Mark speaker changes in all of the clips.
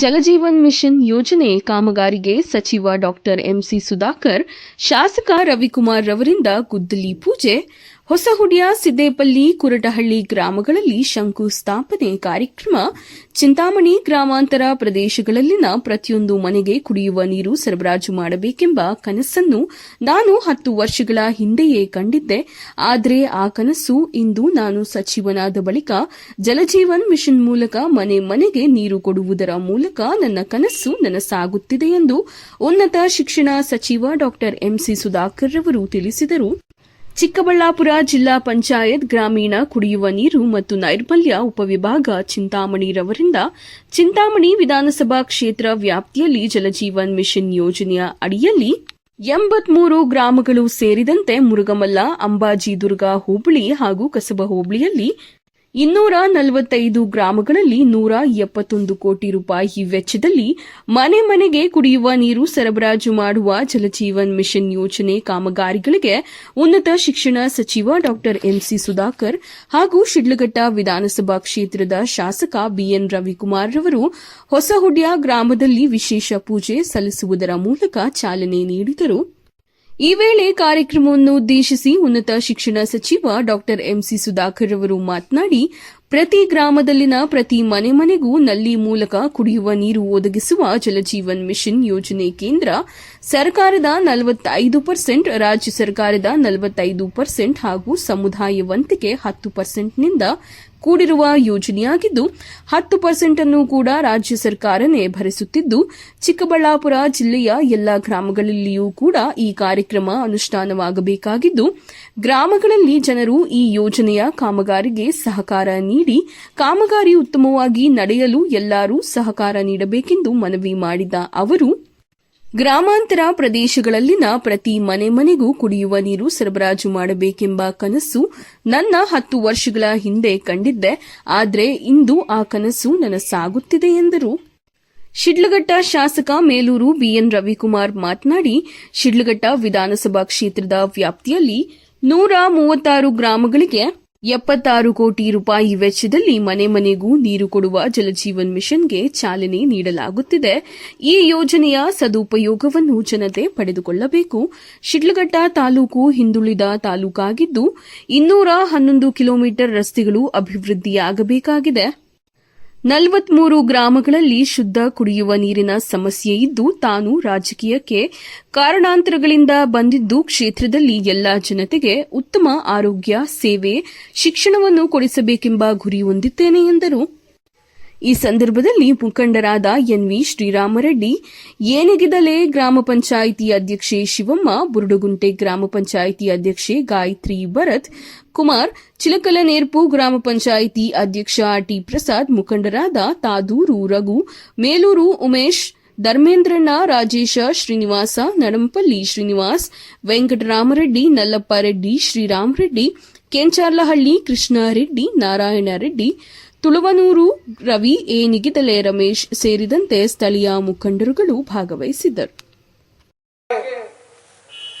Speaker 1: Jal Jeevan mission ಯೋಜನೆ ಕಾಮಗಾರಿಗೆ ಸಚಿವ ಡಾಕ್ಟರ್ ಎಂಸಿ ಸುಧಾಕರ್ ಶಾಸಕ ರವಿಕುಮಾರ್ ರವರಿಂದ ಗುದ್ದಲಿ ಪೂಜೆ ಹೊಸಹುಡಿಯ ಸಿದ್ದೇಪಲ್ಲಿ ಕುರಟಹಳ್ಳಿ ಗ್ರಾಮಗಳಲ್ಲಿ ಶಂಕುಸ್ಥಾಪನೆ ಕಾರ್ಯಕ್ರಮ. ಚಿಂತಾಮಣಿ ಗ್ರಾಮಾಂತರ ಪ್ರದೇಶಗಳಲ್ಲಿನ ಪ್ರತಿಯೊಂದು ಮನೆಗೆ ಕುಡಿಯುವ ನೀರು ಸರಬರಾಜು ಮಾಡಬೇಕೆಂಬ ಕನಸನ್ನು ನಾನು ಹತ್ತು ವರ್ಷಗಳ ಹಿಂದೆಯೇ ಕಂಡಿದ್ದೆ. ಆದರೆ ಆ ಕನಸು ಇಂದು ನಾನು ಸಚಿವನಾದ ಬಳಿಕ ಜಲಜೀವನ್ ಮಿಷನ್ ಮೂಲಕ ಮನೆ ಮನೆಗೆ ನೀರು ಕೊಡುವುದರ ಮೂಲಕ ನನ್ನ ಕನಸು ನನಸಾಗುತ್ತಿದೆ ಎಂದು ಉನ್ನತ ಶಿಕ್ಷಣ ಸಚಿವ ಡಾಕ್ಟರ್ ಎಂಸಿ ಸುಧಾಕರ್ ರವರು ತಿಳಿಸಿದರು. ಚಿಕ್ಕಬಳ್ಳಾಪುರ ಜಿಲ್ಲಾ ಪಂಚಾಯತ್ ಗ್ರಾಮೀಣ ಕುಡಿಯುವ ನೀರು ಮತ್ತು ನೈರ್ಮಲ್ಯ ಉಪವಿಭಾಗ ಚಿಂತಾಮಣಿ ರವರಿಂದ ಚಿಂತಾಮಣಿ ವಿಧಾನಸಭಾ ಕ್ಷೇತ್ರ ವ್ಯಾಪ್ತಿಯಲ್ಲಿ ಜಲಜೀವನ್ ಮಿಷನ್ ಯೋಜನೆಯ ಅಡಿಯಲ್ಲಿ ಎಂಬತ್ಮೂರು ಗ್ರಾಮಗಳು ಸೇರಿದಂತೆ ಮುರುಗಮಲ್ಲ ಅಂಬಾಜಿದುರ್ಗ ಹೋಬಳಿ ಹಾಗೂ ಕಸಬ ಹೋಬಳಿಯಲ್ಲಿ ಇನ್ನೂರ ನಲವತ್ತೈದು ಗ್ರಾಮಗಳಲ್ಲಿ ನೂರ ಎಪ್ಪತ್ತೊಂದು ಕೋಟಿ ರೂಪಾಯಿ ವೆಚ್ಚದಲ್ಲಿ ಮನೆ ಮನೆಗೆ ಕುಡಿಯುವ ನೀರು ಸರಬರಾಜು ಮಾಡುವ ಜಲಜೀವನ್ ಮಿಷನ್ ಯೋಜನೆ ಕಾಮಗಾರಿಗಳಿಗೆ ಉನ್ನತ ಶಿಕ್ಷಣ ಸಚಿವ ಡಾಕ್ಟರ್ ಎಂಸಿ ಸುಧಾಕರ್ ಹಾಗೂ ಶಿಡ್ಲಘಟ್ಟ ವಿಧಾನಸಭಾ ಕ್ಷೇತ್ರದ ಶಾಸಕ ಬಿಎನ್ ರವಿಕುಮಾರ್ ರವರು ಹೊಸಹುಡ್ಯ ಗ್ರಾಮದಲ್ಲಿ ವಿಶೇಷ ಪೂಜೆ ಸಲ್ಲಿಸುವುದರ ಮೂಲಕ ಚಾಲನೆ ನೀಡಿದರು. ಈ ವೇಳೆ ಕಾರ್ಯಕ್ರಮವನ್ನು ಉದ್ದೇಶಿಸಿ ಉನ್ನತ ಶಿಕ್ಷಣ ಸಚಿವ ಡಾಕ್ಟರ್ ಎಂಸಿ ಸುಧಾಕರ್ ಅವರು ಮಾತನಾಡಿ, ಪ್ರತಿ ಗ್ರಾಮದಲ್ಲಿನ ಪ್ರತಿ ಮನೆ ಮನೆಗೂ ನಲ್ಲಿ ಮೂಲಕ ಕುಡಿಯುವ ನೀರು ಒದಗಿಸುವ ಜಲಜೀವನ್ ಮಿಷನ್ ಯೋಜನೆ ಕೇಂದ್ರ ಸರ್ಕಾರದ ನಲವತ್ತೈದು ಪರ್ಸೆಂಟ್, ರಾಜ್ಯ ಸರ್ಕಾರದ ನಲವತ್ತೈದು ಪರ್ಸೆಂಟ್ ಹಾಗೂ ಸಮುದಾಯವಂತಿಕೆ ಹತ್ತು ಪರ್ಸೆಂಟ್ನಿಂದ ಕೂಡಿರುವ ಯೋಜನೆಯಾಗಿದ್ದು, ಹತ್ತು ಪರ್ಸೆಂಟ್ ಅನ್ನು ಕೂಡ ರಾಜ್ಯ ಸರ್ಕಾರನೇ ಭರಿಸುತ್ತಿದ್ದು, ಚಿಕ್ಕಬಳ್ಳಾಪುರ ಜಿಲ್ಲೆಯ ಎಲ್ಲಾ ಗ್ರಾಮಗಳಲ್ಲಿಯೂ ಕೂಡ ಈ ಕಾರ್ಯಕ್ರಮ ಅನುಷ್ಠಾನವಾಗಬೇಕಾಗಿದ್ದು, ಗ್ರಾಮಗಳಲ್ಲಿ ಜನರು ಈ ಯೋಜನೆಯ ಕಾಮಗಾರಿಗೆ ಸಹಕಾರ ನೀಡಿ, ಕಾಮಗಾರಿ ಉತ್ತಮವಾಗಿ ನಡೆಯಲು ಎಲ್ಲರೂ ಸಹಕಾರ ನೀಡಬೇಕೆಂದು ಮನವಿ ಮಾಡಿದ ಅವರು ಗ್ರಾಮಾಂತರ ಪ್ರದೇಶಗಳಲ್ಲಿನ ಪ್ರತಿ ಮನೆ ಮನೆಗೂ ಕುಡಿಯುವ ನೀರು ಸರಬರಾಜು ಮಾಡಬೇಕೆಂಬ ಕನಸು ನನ್ನ ಹತ್ತು ವರ್ಷಗಳ ಹಿಂದೆ ಕಂಡಿದ್ದೆ. ಆದರೆ ಇಂದು ಆ ಕನಸು ನನಸಾಗುತ್ತಿದೆ ಎಂದರು. ಶಿಡ್ಲಘಟ್ಟ ಶಾಸಕ ಮೇಲೂರು ಬಿಎನ್ ರವಿಕುಮಾರ್ ಮಾತನಾಡಿ, ಶಿಡ್ಲಘಟ್ಟ ವಿಧಾನಸಭಾ ಕ್ಷೇತ್ರದ ವ್ಯಾಪ್ತಿಯಲ್ಲಿ ನೂರ ಮೂವತ್ತಾರು ಗ್ರಾಮಗಳಿಗೆ ಎಪ್ಪತ್ತಾರು ಕೋಟಿ ರೂಪಾಯಿ ವೆಚ್ಚದಲ್ಲಿ ಮನೆ ಮನೆಗೂ ನೀರು ಕೊಡುವ ಜಲಜೀವನ್ ಮಿಷನ್ಗೆ ಚಾಲನೆ ನೀಡಲಾಗುತ್ತಿದೆ. ಈ ಯೋಜನೆಯ ಸದುಪಯೋಗವನ್ನು ಜನತೆ ಪಡೆದುಕೊಳ್ಳಬೇಕು. ಶಿಡ್ಲಘಟ್ಟ ತಾಲೂಕು ಹಿಂದುಳಿದ ತಾಲೂಕಾಗಿದ್ದು ಇನ್ನೂರ ಹನ್ನೊಂದು ಕಿಲೋಮೀಟರ್ ರಸ್ತೆಗಳು ಅಭಿವೃದ್ಧಿಯಾಗಬೇಕಾಗಿದೆ. ನಲವತ್ಮೂರು ಗ್ರಾಮಗಳಲ್ಲಿ ಶುದ್ಧ ಕುಡಿಯುವ ನೀರಿನ ಸಮಸ್ಯೆ ಇದ್ದು ತಾನು ರಾಜಕೀಯಕ್ಕೆ ಕಾರಣಾಂತರಗಳಿಂದ ಬಂದಿದ್ದು ಕ್ಷೇತ್ರದಲ್ಲಿ ಎಲ್ಲಾ ಜನತೆಗೆ ಉತ್ತಮ ಆರೋಗ್ಯ, ಸೇವೆ, ಶಿಕ್ಷಣವನ್ನು ಕೊಡಿಸಬೇಕೆಂಬ ಗುರಿ ಹೊಂದಿದ್ದೇನೆ ಎಂದರು. ಈ ಸಂದರ್ಭದಲ್ಲಿ ಮುಖಂಡರಾದ ಎನ್ವಿ ಶ್ರೀರಾಮರೆಡ್ಡಿ ಏನಿಗಿದಲೆ ಗ್ರಾಮ ಪಂಚಾಯಿತಿ ಅಧ್ಯಕ್ಷೆ ಶಿವಮ್ಮ, ಬುರುಡುಗುಂಟೆ ಗ್ರಾಮ ಪಂಚಾಯಿತಿ ಅಧ್ಯಕ್ಷೆ ಗಾಯತ್ರಿ ಭರತ್, ಕುಮಾರ್, ಚಿಲಕಲನೇರ್ಪು ಗ್ರಾಮ ಪಂಚಾಯಿತಿ ಅಧ್ಯಕ್ಷ ಟಿ ಪ್ರಸಾದ್, ಮುಖಂಡರಾದ ತಾದೂರು ರಘು, ಮೇಲೂರು ಉಮೇಶ್, ಧರ್ಮೇಂದ್ರಣ್ಣ, ರಾಜೇಶ, ಶ್ರೀನಿವಾಸ, ನಡಂಪಲ್ಲಿ ಶ್ರೀನಿವಾಸ್, ವೆಂಕಟರಾಮರೆಡ್ಡಿ, ನಲ್ಲಪ್ಪ ರೆಡ್ಡಿ, ಶ್ರೀರಾಮರೆಡ್ಡಿ, ಕೆಂಚಾರ್ಲಹಳ್ಳಿ, ಕೃಷ್ಣಾರೆಡ್ಡಿ ನಾರಾಯಣ ರೆಡ್ಡಿ ತುಳುವನೂರು ರವಿ, ಎ. ನಿಗಿದಲೆ ರಮೇಶ್ ಸೇರಿದಂತೆ ಸ್ಥಳೀಯ ಮುಖಂಡರುಗಳು ಭಾಗವಹಿಸಿದ್ದರು.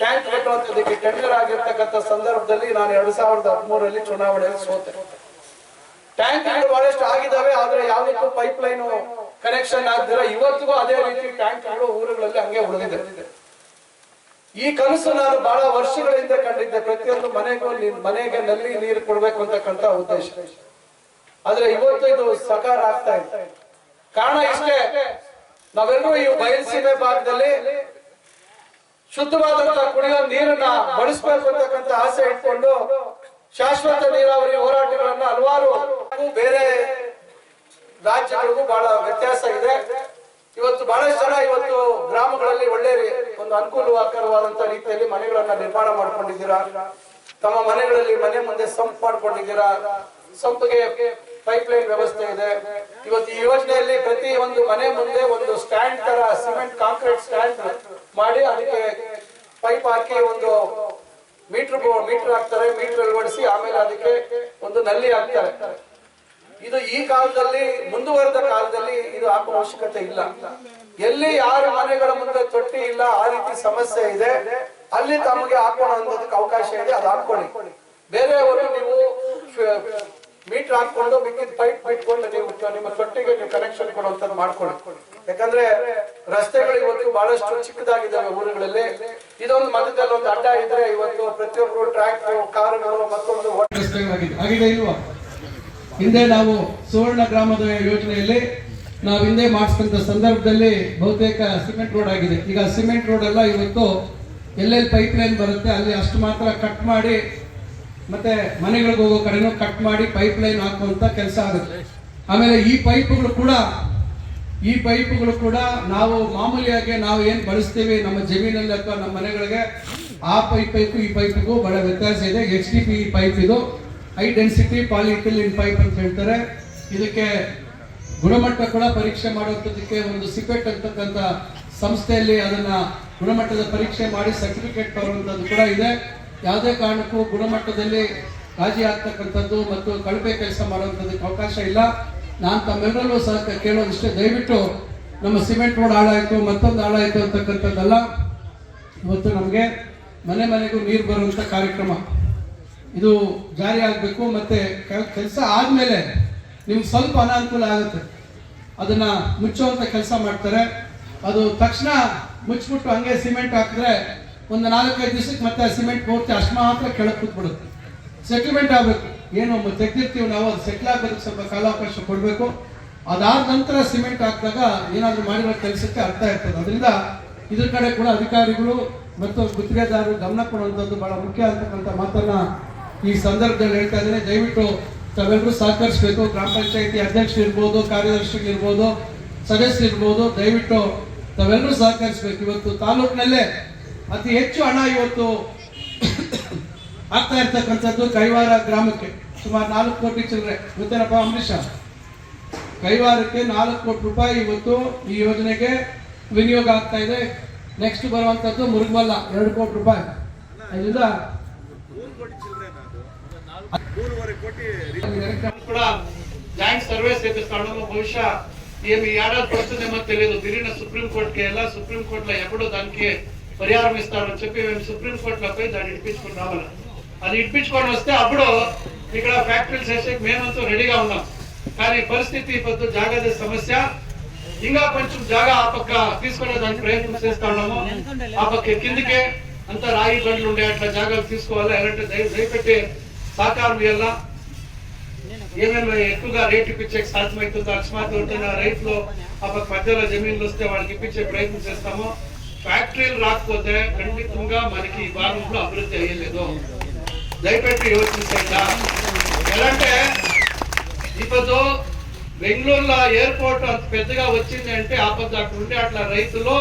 Speaker 2: ಟ್ಯಾಂಕ್ ಕಟ್ಟುವಂತದಕ್ಕೆ ಟೆಂಡರ್ ಸಂದರ್ಭದಲ್ಲಿ ನಾನು ಎರಡ್ ಸಾವಿರದ ಹದಿಮೂರರಲ್ಲಿ ಚುನಾವಣೆಯಲ್ಲಿ ಸೋತೆ. ಟ್ಯಾಂಕ್ಗಳು ಬಹಳಷ್ಟು ಆಗಿದ್ದಾವೆ, ಆದ್ರೆ ಯಾವತ್ತೂ ಪೈಪ್ ಲೈನ್ ಕನೆಕ್ಷನ್ ಆಗದಿರ ಇವತ್ತಿಗೂ ಅದೇ ರೀತಿ ಟ್ಯಾಂಕ್ಗಳು ಊರುಗಳಲ್ಲಿ ಹಂಗೆ ಉಳಿದಿದೆ. ಈ ಕನಸು ನಾನು ಬಹಳ ವರ್ಷಗಳಿಂದ ಕಂಡಿದ್ದೆ, ಪ್ರತಿಯೊಂದು ಮನೆಗೂ ಮನೆಗೆ ನಲ್ಲಿ ನೀರು ಕೊಡ್ಬೇಕು ಅಂತಕ್ಕಂಥ ಉದ್ದೇಶ. ಆದ್ರೆ ಇವತ್ತು ಇದು ಸಕಾರ ಆಗ್ತಾ ಇದೆ. ಕಾರಣ ಇಷ್ಟೇ, ನಾವೆಲ್ಲರೂ ಈ ಬಯಲುಸೀಮೆ ಭಾಗದಲ್ಲಿ ಶುದ್ಧವಾದಂತಹ ಕುಡಿಯೋ ನೀರನ್ನ ಬಳಸಬೇಕು ಅಂತಕ್ಕಂಥ ಆಸೆ ಇಟ್ಕೊಂಡು ಶಾಶ್ವತ ನೀರಾವರಿ ಹೋರಾಟಗಳನ್ನ ಹಲವಾರು ಬೇರೆ ರಾಜ್ಯಗಳಿಗೂ ಬಹಳ ವ್ಯತ್ಯಾಸ ಇದೆ. ಇವತ್ತು ಬಹಳಷ್ಟು ಜನ ಇವತ್ತು ಗ್ರಾಮಗಳಲ್ಲಿ ಒಳ್ಳೆ ಒಂದು ಅನುಕೂಲಕರವಾದಂತಹ ರೀತಿಯಲ್ಲಿ ಮನೆಗಳನ್ನ ನಿರ್ಮಾಣ ಮಾಡ್ಕೊಂಡಿದ್ದೀರಾ? ತಮ್ಮ ಮನೆಗಳಲ್ಲಿ ಮನೆ ಮುಂದೆ ಸಂಪ್ ಮಾಡ್ಕೊಂಡಿದ್ದೀರಾ? ಸಂಪ್ಗೆ ಪೈಪ್ ಲೈನ್ ವ್ಯವಸ್ಥೆ ಇದೆ. ಇವತ್ತು ಈ ಯೋಜನೆಯಲ್ಲಿ ಪ್ರತಿ ಒಂದು ಮನೆ ಮುಂದೆ ಒಂದು ಸ್ಟ್ಯಾಂಡ್ ತರ ಸಿಮೆಂಟ್ ಕಾಂಕ್ರೀಟ್ ಸ್ಟ್ಯಾಂಡ್ ಮಾಡಿ ಅದಕ್ಕೆ ಪೈಪ್ ಹಾಕಿ ಒಂದು ಮೀಟರ್ ಮೀಟರ್ ಹಾಕ್ತಾರೆ ಮೀಟರ್ ಅಳವಡಿಸಿ ಆಮೇಲೆ ಅದಕ್ಕೆ ಒಂದು ನಲ್ಲಿ ಹಾಕ್ತಾರೆ. ಇದು ಈ ಕಾಲದಲ್ಲಿ, ಮುಂದುವರೆದ ಕಾಲದಲ್ಲಿ ಇದು ಹಾಕುವ ಅವಶ್ಯಕತೆ ಇಲ್ಲ. ಎಲ್ಲಿ ಯಾರು ಮನೆಗಳ ಮುಂದೆ ತೊಟ್ಟಿ ಇಲ್ಲ, ಆ ರೀತಿ ಸಮಸ್ಯೆ ಇದೆ, ಅಲ್ಲಿ ತಮಗೆ ಹಾಕೋಣ ಅನ್ನೋದಕ್ಕೆ ಅವಕಾಶ ಇದೆ, ಅದು ಹಾಕೊಳ್ಳಿ ಬೇರೆಯವರು ನೀವು
Speaker 3: ಮೀಟರ್ ಹಾಕೊಂಡು ಮಿಕ್ಕಿದ ಪೈಪ್ ಇಟ್ಕೊಂಡು ನೀವು ನಿಮ್ಮ ತೊಟ್ಟಿಗೆ ನೀವು ಕನೆಕ್ಷನ್ ಕೊಡುವಂತದ್ದು ಮಾಡ್ಕೊಳ್ಳಿ. ಯಾಕಂದ್ರೆ ರಸ್ತೆಗಳು ಇವತ್ತು ಬಹಳಷ್ಟು ಚಿಕ್ಕದಾಗಿದ್ದಾವೆ ಊರುಗಳಲ್ಲಿ. ಇದೊಂದು ಮಧ್ಯದಲ್ಲಿ ಒಂದು ಅಡ್ಡ ಇದ್ರೆ ಇವತ್ತು ಪ್ರತಿಯೊಬ್ಬರು ಟ್ರ್ಯಾಕ್ಟರ್ ಕಾರುಗಳು ಮತ್ತೊಂದು
Speaker 4: ಆಗಿದೆ ಹಿಂದೆ ನಾವು ಸುವರ್ಣ ಗ್ರಾಮದ ಯೋಜನೆಯಲ್ಲಿ ನಾವು ಹಿಂದೆ ಮಾಡಿಸಿದಂತ ಸಂದರ್ಭದಲ್ಲಿ ಬಹುತೇಕ ಸಿಮೆಂಟ್ ರೋಡ್ ಆಗಿದೆ. ಈಗ ಸಿಮೆಂಟ್ ರೋಡ್ ಎಲ್ಲ ಇವತ್ತು ಎಲ್ಲೆಲ್ಲಿ ಪೈಪ್ ಲೈನ್ ಬರುತ್ತೆ. ಅಲ್ಲಿ ಅಷ್ಟು ಮಾತ್ರ ಕಟ್ ಮಾಡಿ ಮತ್ತೆ ಮನೆಗಳಿಗೆ ಹೋಗೋ ಕಡೆನೂ ಕಟ್ ಮಾಡಿ ಪೈಪ್ ಲೈನ್ ಹಾಕುವಂತ ಕೆಲಸ ಆಗುತ್ತೆ. ಆಮೇಲೆ ಈ ಪೈಪ್ಗಳು ಕೂಡ, ಈ ಪೈಪ್ಗಳು ಕೂಡ ನಾವು ಮಾಮೂಲಿಯಾಗಿ ನಾವು ಏನು ಬಳಸ್ತೀವಿ ನಮ್ಮ ಜಮೀನಲ್ಲಿ ಅಥವಾ ನಮ್ಮ ಮನೆಗಳಿಗೆ, ಆ ಪೈಪ್ ಪೈಪ್ ಈ ಪೈಪಿಗೂ ಬಹಳ ವ್ಯತ್ಯಾಸ ಇದೆ. ಎಚ್ ಡಿ ಪಿ ಪೈಪ್ ಇದು ಹೈ ಡೆನ್ಸಿಟಿ ಪಾಲಿಥಿಲಿನ್ ಪೈಪ್ ಅಂತ ಹೇಳ್ತಾರೆ. ಇದಕ್ಕೆ ಗುಣಮಟ್ಟ ಕೂಡ ಪರೀಕ್ಷೆ ಮಾಡುವಂಥದ್ದಕ್ಕೆ ಒಂದು ಸಿಪೆಟ್ ಅಂತಕ್ಕಂಥ ಸಂಸ್ಥೆಯಲ್ಲಿ ಅದನ್ನ ಗುಣಮಟ್ಟದ ಪರೀಕ್ಷೆ ಮಾಡಿ ಸರ್ಟಿಫಿಕೇಟ್ ಬರುವಂಥದ್ದು ಕೂಡ ಇದೆ. ಯಾವುದೇ ಕಾರಣಕ್ಕೂ ಗುಣಮಟ್ಟದಲ್ಲಿ ರಾಜಿ ಆಗ್ತಕ್ಕಂಥದ್ದು ಮತ್ತು ಕಳಪೆ ಕೆಲಸ ಮಾಡುವಂಥದ್ದಕ್ಕೆ ಅವಕಾಶ ಇಲ್ಲ. ನಾನು ತಮ್ಮೆಲ್ಲರೂ ಸಹ ಕೇಳೋದಿಷ್ಟೇ. ದಯವಿಟ್ಟು ನಮ್ಮ ಸಿಮೆಂಟ್ ರೋಡ್ ಹಾಳಾಯಿತು, ಮತ್ತೊಂದು ಹಾಳಾಯಿತು ಅಂತಕ್ಕಂಥದ್ದಲ್ಲ. ಇವತ್ತು ನಮಗೆ ಮನೆ ಮನೆಗೂ ನೀರು ಬರುವಂಥ ಕಾರ್ಯಕ್ರಮ. ಇದು ಜಾರಿ ಆಗಬೇಕು ಮತ್ತು ಕೆಲಸ ಆದಮೇಲೆ ನಿಮ್ಗೆ ಸ್ವಲ್ಪ ಅನಾನುಕೂಲ ಆಗುತ್ತೆ. ಅದನ್ನು ಮುಚ್ಚುವಂಥ ಕೆಲಸ ಮಾಡ್ತಾರೆ. ಅದು ತಕ್ಷಣ ಮುಚ್ಚಿಬಿಟ್ಟು ಹಂಗೆ ಸಿಮೆಂಟ್ ಹಾಕಿದ್ರೆ ಒಂದು ನಾಲ್ಕೈದು ದಿವಸಕ್ಕೆ ಮತ್ತೆ ಸಿಮೆಂಟ್ ಪೂರ್ತಿ ಅಷ್ಟು ಮಾತ್ರ ಕೆಳಗೆ ಕೂತ್ಬಿಡುತ್ತೆ. ಸೆಟಲ್ಮೆಂಟ್ ಆಗಬೇಕು. ಏನು ತೆಗ್ದಿರ್ತೀವಿ ನಾವು, ಅದು ಸೆಟ್ಲ್ ಆಗೋದಕ್ಕೆ ಸ್ವಲ್ಪ ಕಾಲಾವಕಾಶ ಕೊಡಬೇಕು. ಅದಾದ ನಂತರ ಸಿಮೆಂಟ್ ಹಾಕಿದಾಗ ಏನಾದರೂ ಮಾಡಿರೋ ಕೆಲಸಕ್ಕೆ ಅರ್ಥ ಇರ್ತದೆ. ಅದರಿಂದ ಇದ್ರ ಕಡೆ ಕೂಡ ಅಧಿಕಾರಿಗಳು ಮತ್ತು ಗುತ್ತಿಗೆದಾರರು ಗಮನ ಕೊಡುವಂಥದ್ದು ಬಹಳ ಮುಖ್ಯ ಅಂತಕ್ಕಂಥ ಮಾತನ್ನ ಈ ಸಂದರ್ಭದಲ್ಲಿ ಹೇಳ್ತಾ ಇದ್ದೇನೆ. ದಯವಿಟ್ಟು ತಾವೆಲ್ಲರೂ ಸಹಕರಿಸಬೇಕು. ಗ್ರಾಮ ಪಂಚಾಯತಿ ಅಧ್ಯಕ್ಷರು ಇರ್ಬೋದು ಕಾರ್ಯದರ್ಶಿಗಳಿರ್ಬೋದು ಸದಸ್ಯರು ಇರ್ಬೋದು, ದಯವಿಟ್ಟು ತಾವೆಲ್ಲರೂ ಸಹಕರಿಸಬೇಕು. ಇವತ್ತು ತಾಲೂಕಿನಲ್ಲೇ ಅತಿ ಹೆಚ್ಚು ಹಣ ಇವತ್ತು ಆಗ್ತಾ ಇರ್ತಕ್ಕಂಥದ್ದು ಕೈವಾರ ಗ್ರಾಮಕ್ಕೆ ಸುಮಾರು ನಾಲ್ಕು ಕೋಟಿ ಚಿಲ್ಲರೆ ಗೊತ್ತೇನಪ್ಪ ಅಂಬರೀಷ ಕೈವಾರಕ್ಕೆ ನಾಲ್ಕು ಕೋಟಿ ರೂಪಾಯಿ ಇವತ್ತು ಈ ಯೋಜನೆಗೆ ವಿನಿಯೋಗ ಆಗ್ತಾ ಇದೆ ನೆಕ್ಸ್ಟ್ ಬರುವಂತದ್ದು ಮುರುಗಮಲ್ಲ ಎರಡು ಕೋಟಿ ರೂಪಾಯಿ ಅದರಿಂದ
Speaker 2: ಕೂಡ ಜಾಯಿಂಟ್ ಸರ್ವಿಸ್ చేపిస్తాడు బహుశా ఏమి ఈ ఏడాది పడుతుందేమో తెలియదు తిరిగిన సుప్రీం కోర్టుకి వెళ్ళా సుప్రీం కోర్టులో ఎప్పుడు దానికి పరిహారం ఇస్తారని చెప్పి మేము సుప్రీం కోర్టులో పోయి దాన్ని ఇప్పించుకుని రావాలి అది ఇప్పించుకొని వస్తే అప్పుడు ఇక్కడ ఫ్యాక్టరీలు చేసే మేమంతా రెడీగా ఉన్నాం. కానీ పరిస్థితి పొద్దు జాగ్రత్త సమస్య. ఇంకా కొంచెం జాగా ఆ పక్క తీసుకునే దానికి ప్రయత్నం చేస్తా ఉన్నాము. ఆ పక్క కిందికే అంతా రాయి బండ్లు ఉండే అట్లా జాగాలు తీసుకోవాలి. ఎలాంటి దయ దయపెట్టి సహకారం ఇవ్వాలా? ఏమేమి ఎక్కువగా రేట్ ఇప్పించే సాధ్యమవుతుందో? అకస్మాత్ ఉంటుందో రైతులు ఆ పక్క మధ్యలో జమీన్లు వస్తే వాళ్ళకి ఇప్పించే ప్రయత్నం చేస్తాము. ఫ్యాక్టరీలు రాకపోతే ఖండితంగా మనకి ఈ భాగంలో అభివృద్ధి అయ్యలేదు. దయపెట్టి యోచించండి ఎలా అంటే ఇప్పుడు బెంగళూరులో ఎయిర్పోర్ట్ అంత పెద్దగా వచ్చింది అంటే ఆపద అక్కడ ఉండే అట్లా రైతులు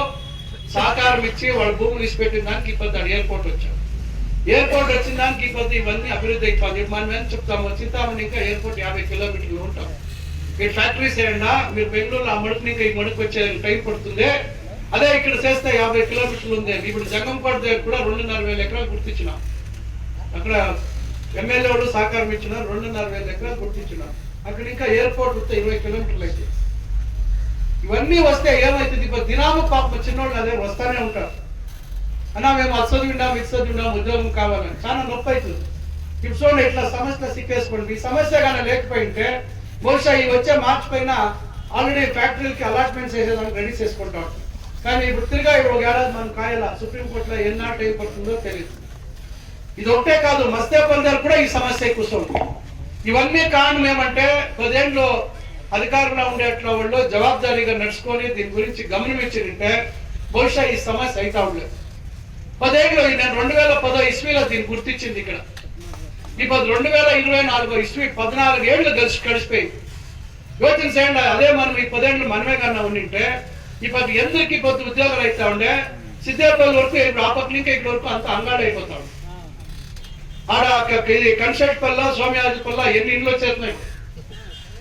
Speaker 2: సహకారం ఇచ్చి వాళ్ళ భూములు ఇచ్చిపెట్టిన దానికి ఇప్పుడు ఎయిర్పోర్ట్ వచ్చాడు ఎయిర్పోర్ట్ వచ్చిన దానికి ఇప్పుడు ఇవన్నీ అభివృద్ధి అయిపోయింది. మనం ఏం చెప్తాము? చింతామణి ఇంకా ఎయిర్పోర్ట్ యాభై కిలోమీటర్లు ఉంటాం. మీరు ఫ్యాక్టరీస్ ఏమన్నా మీరు బెంగళూరులో ఆ మడుకు ఇంకా ఈ మడుకు వచ్చే టైం పడుతుంది. అదే ఇక్కడ చేస్తే యాభై కిలోమీటర్లు ఉంది. ఇప్పుడు జగంకోట దగ్గర కూడా రెండున్నర వేల ఎకరాలు గుర్తించినాం. అక్కడ ఎమ్మెల్యే వాళ్ళు సహకారం ఇచ్చిన రెండున్నర వేల ఎకరాలు గుర్తించినాం. అక్కడ ఇంకా ఎయిర్పోర్ట్ వస్తే ఇరవై కిలోమీటర్లు అయితే. ఇవన్నీ వస్తే ఏమవుతుంది ఇప్పుడు దినాము పాప చిన్నోళ్ళు అదే వస్తానే ఉంటారు. అన్నా మేము అది చదివిండాం ఇది చదివిండాం ఉద్యోగం కావాలని. చాలా నొప్పి అవుతుంది. ఇప్పుడు ఇట్లా సమస్య సిక్కేసుకోండి ఈ సమస్య కానీ లేకపోయింటే బహుశా ఈ వచ్చే మార్చి పైన ఆల్రెడీ ఫ్యాక్టరీలకి అలాట్మెంట్స్ వేసేదానికి రెడీ చేసుకుంటాం కానీ ఇప్పుడు తిరిగా ఇప్పుడు ఒక ఏడాది మనం కాయాల? సుప్రీంకోర్టులో ఎన్నా టైం పడుతుందో తెలియదు ఇది ఒకటే కాదు మస్తే పందాలు కూడా ఈ సమస్య కూర్చోండి ఇవన్నీ కారణం ఏమంటే పదేళ్ళు అధికారంలో ఉండేట్ల వాళ్ళు జవాబుదారీగా నడుచుకొని దీని గురించి గమనం ఇచ్చిందంటే బహుశా ఈ సమస్య అయితే ఉండలేదు పదేళ్ళు నేను రెండు వేల పదో ఇస్వీలో దీన్ని గుర్తించింది ఇక్కడ. ఇప్పుడు రెండు వేల ఇరవై నాలుగో ఇస్వీ పద్నాలుగు ఏళ్ళు గడిచి గడిచిపోయింది యోచన చేయండి అదే మనం ఈ పదేళ్ళు మనమే కన్నా ఉండింటే ఇప్పుడు ఎందుకు ఇప్పుడు ఉద్యోగాలు అవుతా ఉండే సిద్ధాపల్లి వరకు ఇప్పుడు ఆ ఇక్కడ వరకు అంత అంగాడు అయిపోతాం. ఆడ క- ఇది కన్సెట్ పల్ల సోమయాజి పల్ల ఎన్ని ఇండ్లు వచ్చేస్తున్నాయి?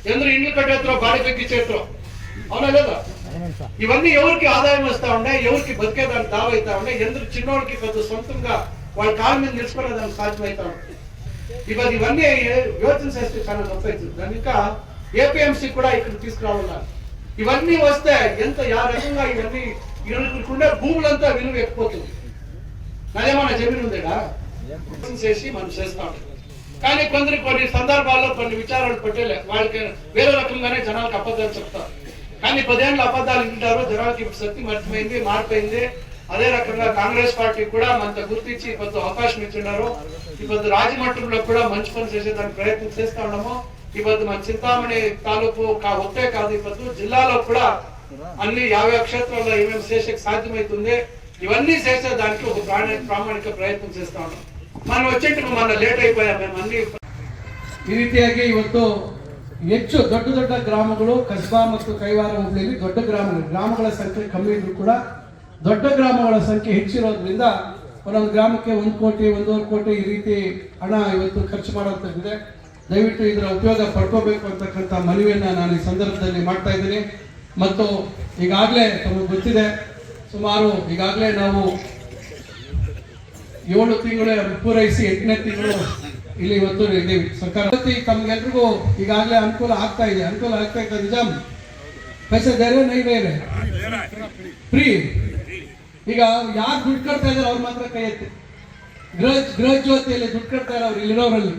Speaker 2: ఎందరు ఇండ్లు కట్టేస్తారో బాడీ పెక్కిచ్చేత్రో అవునా లేదా? ఇవన్నీ ఎవరికి ఆదాయం వస్తా ఉండే ఎవరికి బతికేదానికి దావైతా ఉండే ఎందరు చిన్నోడికి పెద్ద సొంతంగా వాళ్ళ కాళ్ళ మీద నిలుచుకునేదానికి సాధ్యమవుతా ఉండే. ఇప్పుడు ఇవన్నీ యోచన చేస్తే చాలా నొప్పి అవుతుంది దాని ఇంకా ఏపీఎంసీ కూడా ఇక్కడ తీసుకురావాలి? ఇవన్నీ వస్తే ఎంత యా రకంగా ఇవన్నీ ఇరుకుండే భూములంతా విలువ ఎక్కిపోతుంది అదేమన్నా జమీన్ ఉందేడా? చేసి మనం చేస్తా
Speaker 5: కానీ కొందరికి కొన్ని సందర్భాల్లో కొన్ని విచారాలు పెట్టలే. వాళ్ళకి వేరే రకంగానే జనాలకు అబద్ధాలు చెప్తారు కానీ పదేళ్ళు అబద్ధాలు వింటారు. జనాలకి ఇప్పుడు శక్తి మర్చిపోయింది మారిపోయింది అదే రకంగా కాంగ్రెస్ పార్టీ కూడా మనతో గుర్తించి కొంత అవకాశం ఇచ్చిన్నారు. ఇప్పుడు రాజమండ్రిలో కూడా మంచి పని చేసేదానికి ప్రయత్నం చేస్తా ఉన్నాము. ఇప్పుడు మన చింతామణి తాలూకు కా- ఒకే కాదు ఇప్పుడు జిల్లాలో కూడా అన్ని యాభై క్షేత్రాల్లో ఏమేమి చేసేకి సాధ్యమవుతుంది ఇవన్నీ చేసేదానికి ఒక ప్రాణ- ప్రామాణిక ప్రయత్నం చేస్తా ఉన్నాం మనం వచ్చేట్టుకు మన లేట్ అయిపోయాం మేము అన్ని
Speaker 2: ಈ ರೀತಿಯಾಗಿ ಇವತ್ತು ಹೆಚ್ಚು ದೊಡ್ಡ ದೊಡ್ಡ ಗ್ರಾಮಗಳು ಕಸ್ಬಾ ಮತ್ತು ಕೈವಾರ ಹೋಬಳಿಯಲ್ಲಿ ದೊಡ್ಡ ಗ್ರಾಮಗಳು ಗ್ರಾಮಗಳ ಸಂಖ್ಯೆ ಕಮ್ಮಿ ಇದ್ರು ಕೂಡ ದೊಡ್ಡ ಗ್ರಾಮಗಳ ಸಂಖ್ಯೆ ಹೆಚ್ಚಿರೋದ್ರಿಂದ ಒಂದೊಂದು ಗ್ರಾಮಕ್ಕೆ ಒಂದು ಕೋಟಿ ಒಂದೂವರೆ ಕೋಟಿ ಈ ರೀತಿ ಹಣ ಇವತ್ತು ಖರ್ಚು ಮಾಡುವಂಥದ್ದಿದೆ ದಯವಿಟ್ಟು ಇದರ ಉಪಯೋಗ ಪಡ್ಕೋಬೇಕು ಅಂತಕ್ಕಂಥ ಮನವಿಯನ್ನ ನಾನು ಈ ಸಂದರ್ಭದಲ್ಲಿ ಮಾಡ್ತಾ ಇದ್ದೀನಿ. ಮತ್ತು ಈಗಾಗಲೇ ತಮಗೆ ಗೊತ್ತಿದೆ, ಸುಮಾರು ಈಗಾಗಲೇ ನಾವು ಏಳು ತಿಂಗಳು ಪೂರೈಸಿ ಎಂಟನೇ ತಿಂಗಳು ಇಲ್ಲಿ ಇವತ್ತು ಇದ್ದೀವಿ. ಸರ್ಕಾರ ತಮಗೆಲ್ರಿಗೂ ಈಗಾಗಲೇ ಅನುಕೂಲ ಆಗ್ತಾ ಇದೆ. ಅನುಕೂಲ ಆಗ್ತಾ ಇದೆ ನಿಜ. ಪೈಸೆ ಬೇರೆ, ನೈ ಫ್ರೀ. ಈಗ ಯಾರು ದುಡ್ಡು ಕಟ್ತಾ ಇದಾರೆ ಅವ್ರು ಮಾತ್ರ ಕೈ ಎತ್ತಿ. ಗೃಹ ಗೃಹ ಜ್ಯೋತಿಯಲ್ಲಿ ದುಡ್ಡು ಕಟ್ತಾ ಇಲ್ಲಿರೋರಲ್ಲಿ.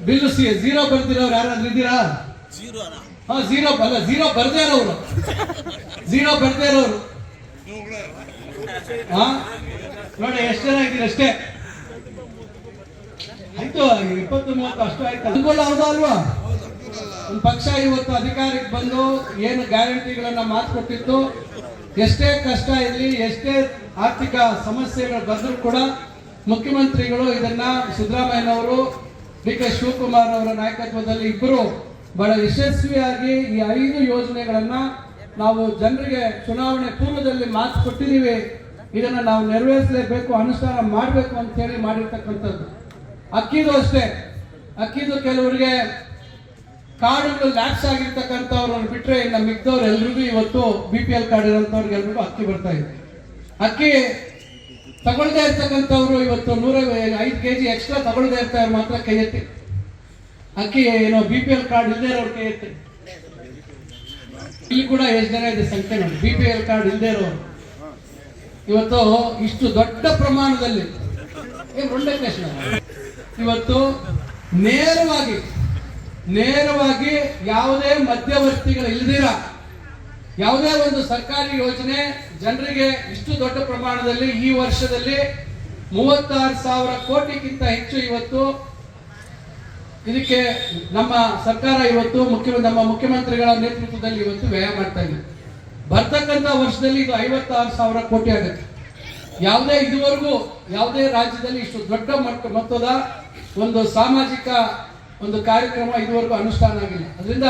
Speaker 2: ಬಿಲ್ ಸಿ ಝೀರೋ ಬರ್ದಿರೋರು ಯಾರಾದ್ರೂ ಇದ್ದೀರಾ? ಹಾ ಜೀರೋ ಅಲ್ಲ ಝೀರೋ ಬರ್ದೇ ಇರೋರು. ಝೀರೋ ಬರ್ದೇ ಇರೋರು. ಹಾ? ನೋಡಿ ಎಷ್ಟು ಜನ ಇದ್ದೀರಿ ಅಷ್ಟೇ? ಆಯ್ತು ಇಪ್ಪತ್ತು ಮೂವತ್ತು ಅಷ್ಟು ಆಯ್ತು. ಅನುಕೂಲ ಹೌದಾ ಅಲ್ವಾ? ಒಂದು ಪಕ್ಷ ಇವತ್ತು ಅಧಿಕಾರಕ್ಕೆ ಬಂದು ಏನು ಗ್ಯಾರಂಟಿಗಳನ್ನ ಮಾತು ಕೊಟ್ಟಿತ್ತು ಎಷ್ಟೇ ಕಷ್ಟ ಇರಲಿ ಎಷ್ಟೇ ಆರ್ಥಿಕ ಸಮಸ್ಯೆಗಳು ಬಂದರೂ ಕೂಡ ಮುಖ್ಯಮಂತ್ರಿಗಳು ಇದನ್ನ ಸಿದ್ದರಾಮಯ್ಯನವರು ಡಿ ಕೆ ಶಿವಕುಮಾರ್ ಅವರ ನಾಯಕತ್ವದಲ್ಲಿ ಇಬ್ಬರು ಬಹಳ ಯಶಸ್ವಿಯಾಗಿ ಈ ಐದು ಯೋಜನೆಗಳನ್ನ ನಾವು ಜನರಿಗೆ ಚುನಾವಣೆ ಪೂರ್ವದಲ್ಲಿ ಮಾತು ಕೊಟ್ಟಿದ್ದೀವಿ. ಇದನ್ನ ನಾವು ನೆರವೇರಿಸಲೇಬೇಕು, ಅನುಷ್ಠಾನ ಮಾಡಬೇಕು ಅಂತ ಹೇಳಿ ಮಾಡಿರ್ತಕ್ಕಂಥದ್ದು. ಅಕ್ಕಿದು ಅಷ್ಟೇ. ಅಕ್ಕಿದು ಕೆಲವರಿಗೆ ಕಾರ್ಡುಗಳು ಲ್ಯಾಪ್ಸ್ ಆಗಿರ್ತಕ್ಕಂಥವ್ರನ್ನ ಬಿಟ್ಟರೆ ಇನ್ನು ಮಿಕ್ದವ್ರು ಎಲ್ರಿಗೂ ಇವತ್ತು ಬಿ ಪಿ ಎಲ್ ಕಾರ್ಡ್ ಇರೋಂಥವ್ರಿಗೆ ಎಲ್ರಿಗೂ ಅಕ್ಕಿ ಬರ್ತಾ ಇದೆ. ಅಕ್ಕಿ ತಗೊಳ್ದೇ ಇರ್ತಕ್ಕಂಥವ್ರು ಇವತ್ತು ನೂರ ಐದು ಕೆ ಜಿ ಎಕ್ಸ್ಟ್ರಾ ತಗೊಳ್ತಾ ಇರ್ತಾರೆ ಮಾತ್ರ ಕೈ ಎತ್ತಿ. ಅಕ್ಕಿ ಏನೋ ಬಿ ಪಿ ಎಲ್ ಕಾರ್ಡ್ ಇಲ್ಲದೆ ಇರೋರು ಕೈ ಎತ್ತಿ. ಇಲ್ಲಿ ಕೂಡ ಎಷ್ಟು ಜನ ಇದೆ ಸಂಖ್ಯೆ ನೋಡಿ. ಬಿ ಪಿ ಎಲ್ ಕಾರ್ಡ್ ಇಲ್ಲದೆ ಇರೋರು. ಇವತ್ತು ಇಷ್ಟು ದೊಡ್ಡ ಪ್ರಮಾಣದಲ್ಲಿ ಒಳ್ಳೆ ಪ್ರಶ್ನೆ ಇವತ್ತು ನೇರವಾಗಿ ನೇರವಾಗಿ ಯಾವುದೇ ಮಧ್ಯವರ್ತಿಗಳು ಇಲ್ದಿರ ಯಾವುದೇ ಒಂದು ಸರ್ಕಾರಿ ಯೋಜನೆ ಜನರಿಗೆ ಇಷ್ಟು ದೊಡ್ಡ ಪ್ರಮಾಣದಲ್ಲಿ ಈ ವರ್ಷದಲ್ಲಿ ಮೂವತ್ತಾರು ಸಾವಿರ ಕೋಟಿಗಿಂತ ಹೆಚ್ಚು ಇವತ್ತು ಇದಕ್ಕೆ ನಮ್ಮ ಸರ್ಕಾರ ಇವತ್ತು ಮುಖ್ಯ, ನಮ್ಮ ಮುಖ್ಯಮಂತ್ರಿಗಳ ನೇತೃತ್ವದಲ್ಲಿ ಇವತ್ತು ವ್ಯಯ ಮಾಡ್ತಾ ಇದೆ. ಬರ್ತಕ್ಕಂಥ ವರ್ಷದಲ್ಲಿ ಇದು ಐವತ್ತಾರು ಸಾವಿರ ಕೋಟಿ ಆಗುತ್ತೆ. ಯಾವುದೇ ಇದುವರೆಗೂ ಯಾವುದೇ ರಾಜ್ಯದಲ್ಲಿ ಇಷ್ಟು ದೊಡ್ಡ ಮಟ್ಟ ಮೊತ್ತದ ಒಂದು ಸಾಮಾಜಿಕ ಒಂದು ಕಾರ್ಯಕ್ರಮ ಇದುವರೆಗೂ ಅನುಷ್ಠಾನ ಆಗಿಲ್ಲ. ಅದರಿಂದ